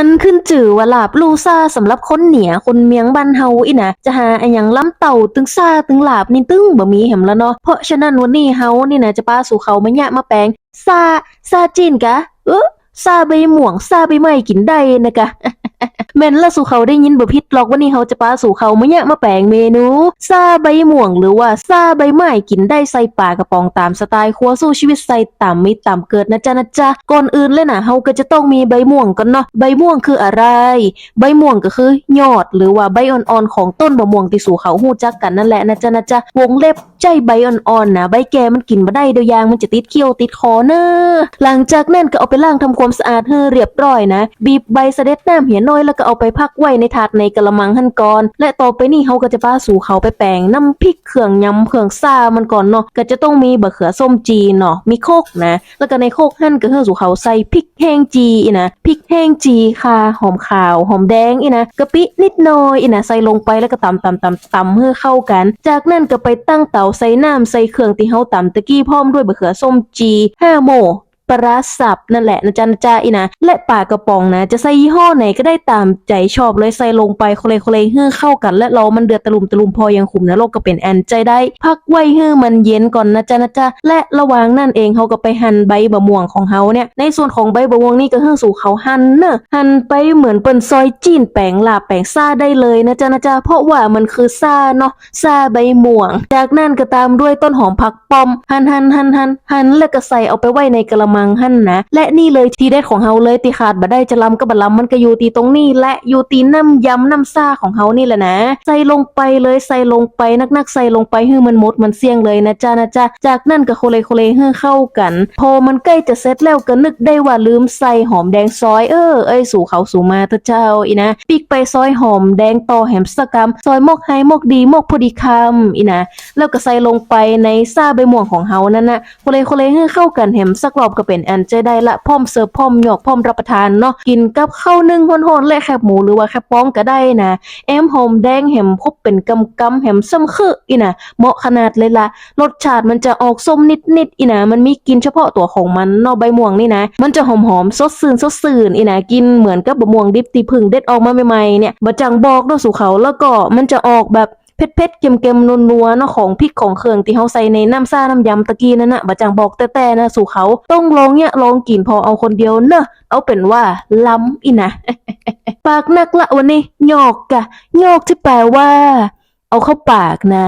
อันขึ้นจื่อว่าลาบลูซ่าสำหรับคนเหนียคนเมียงบ้านเฮาอีนะจะหาอันยังล้ำเต่าตึงซ่าตึงลาบนี่ตึงบ่มีแหมแล้วเนาะเพราะฉะนั้นวันนี้เฮานี่นะจะป้าสู่เขามาแยะมาแปลงซาซาจีนกะเออซาใบหม่วงซาใบไม้กินได้นะกะ แม่นละสู่เขาได้ยินบ่ผิดหรอกวันนี้เฮาจะปาสู่เขามเนี่ยมาแปลงเมนูซาใบม่วงหรือว่าซาใบไม้กินได้ใส่ปากระป๋องตามสไตล์ครัวสู้ชีวิตใส่ต่ำมีต่ำเกิดนะจ๊ะนะจ๊ะก่อนอื่นเลยนะเฮาก็จะต้องมีใบม่วงก่อนเนาะใบม่วงคืออะไร ใบม่วงก็คือยอด หรือว่าใบอ่อนๆของต้นมะม่วงที่สู่เขาฮู้จักกันนั่นแหละนะจ๊ะนะจ๊ะวงเล็บใจใบอ่อนๆนะใบแก่มันกินบ่ได้เดียวยางมันจะติดเขี้ยวติดคอเนอะหลังจากนั้นก็เอาไปล้างทำความสะอาดให้เรียบร้อยนะ บีบใบสะเด็ดน้ำเหียน้อยแล้วก็เอาไปพักไว้ในถาดในกระมังหั่นก่อน และต่อไปนี่เฮาก็จะป้าสู่เขาไปแปลงน้ำพริกเครื่องยำเครื่องซ่ามันก่อนเนาะก็จะต้องมีบะเขือส้มจีนเนาะมีโคกนะ แล้วก็ในโคกหั่นก็เฮือสู่เขาใส่พริกแห้งจีอีนะพริกแห้งจีค่ะ หอมขาว หอมแดงอีนะกะปินิดหน่อยอีนะใส่ลงไปแล้วก็ตำตำตำตำเพื่อเข้ากัน จากนั้นก็ไปตั้งเตาใส่น้ำใส่เครื่องที่เฮาตำตะกี้พร้อมด้วยบะเขือส้มจีห้าโม ปลาร้าสับนั่นแหละนะจ๊ะนะจ๊ะอีนะและปลากระป๋องนะ จะใส่ยี่ห้อไหนก็ได้ตามใจชอบเลยใส่ลงไปโคเลโคเลเฮือเข้ากัน และรอมันเดือดตะลุมตะลุมพอยังขุมนะโลกก็เป็นแอนใจได้ พักไว้เฮือมันเย็นก่อนนะจ๊ะนะจ๊ะและระหว่างนั่นเองเขาก็ไปหั่นใบบะม่วงของเขาเนี่ยในส่วนของใบบะม่วงนี่ก็เฮือสู่เขาหั่นเนอะหั่นไปเหมือนเป็นซอยจีนแปลงลาบแปลงซ่าได้เลยนะจ๊ะนะจ๊ะเพราะว่ามันคือซ่าเนาะซ่าใบม่วง จากนั้นก็ตามด้วยต้นหอมผักปอมหั่นหั่นหั่นหั่นหั่นแล้วก็ใส่เอาไปไว้ในกระมังหั่นนะ และนี่เลยทีเด็ดของเฮาเลยติขาดบ่ได้จะลำก็บ่ลำมันก็อยู่ตีตรงนี้ และอยู่ตีน้ำยำน้ำซ่าของเฮานี่แหละนะ ใส่ลงไปเลยใส่ลงไปนักๆใส่ลงไปให้มันหมดมันเสี่ยงเลยนะจ๊ะนะจ๊ะจากนั้นก็โคเลโคเลให้เข้ากัน พอมันใกล้จะเสร็จแล้วก็นึกได้ว่าลืมใส่หอมแดงซอยเออเอ้ยสู่เขาสู่มาเถอะเจ้าอีนะปีกไปซอยหอมแดงต่อแหมสกรรมซอยมกไฮมกดีมกพอดีคำอีนะแล้วก็ใส่ลงไปในซาใบม่วงของเฮานั่นนะโคเลโคเลให้เข้ากันแหมสักรอบก็เป็นอันเจได้ละพร้อมเสิร์ฟพร้อมหยอกพร้อมรับประทานเนาะกินกับข้าวนึ่งฮ้อนๆและแคบหมูหรือว่าแคบป้องก็ได้นะแอมหอมแดงแหมคบเป็นกำกำแหมซ้ำคืออีนะเหมาะขนาดเลยละรสชาติมันจะออกส้มนิดๆอีนะมันมีกินเฉพาะตัวของมันเนาะใบม่วงนี่นะ มันจะหอมๆสดซื่นสดซื่นอีนะกินเหมือนกับบะม่วงดิบที่เพึ่งเด็ดออกมาใหม่ๆเนี่ยบะจังบอกเนาะสู่เขาแล้วก็มันจะออกแบบ เผ็ดๆเค็มๆนัวๆเนาะของพริกของเครื่องที่เฮาใส่ในน้ำซ่าน้ำยำตะกี้นั่นน่ะบะจังบอกแต่ๆนะสู่เขาต้องลองเนี่ยลองกินพอเอาคนเดียวเนอะเอาเป็นว่าล้ำอีนะปากนักละวันนี้หยอกกะหยอกที่แปลว่า เอาเข้าปากนะ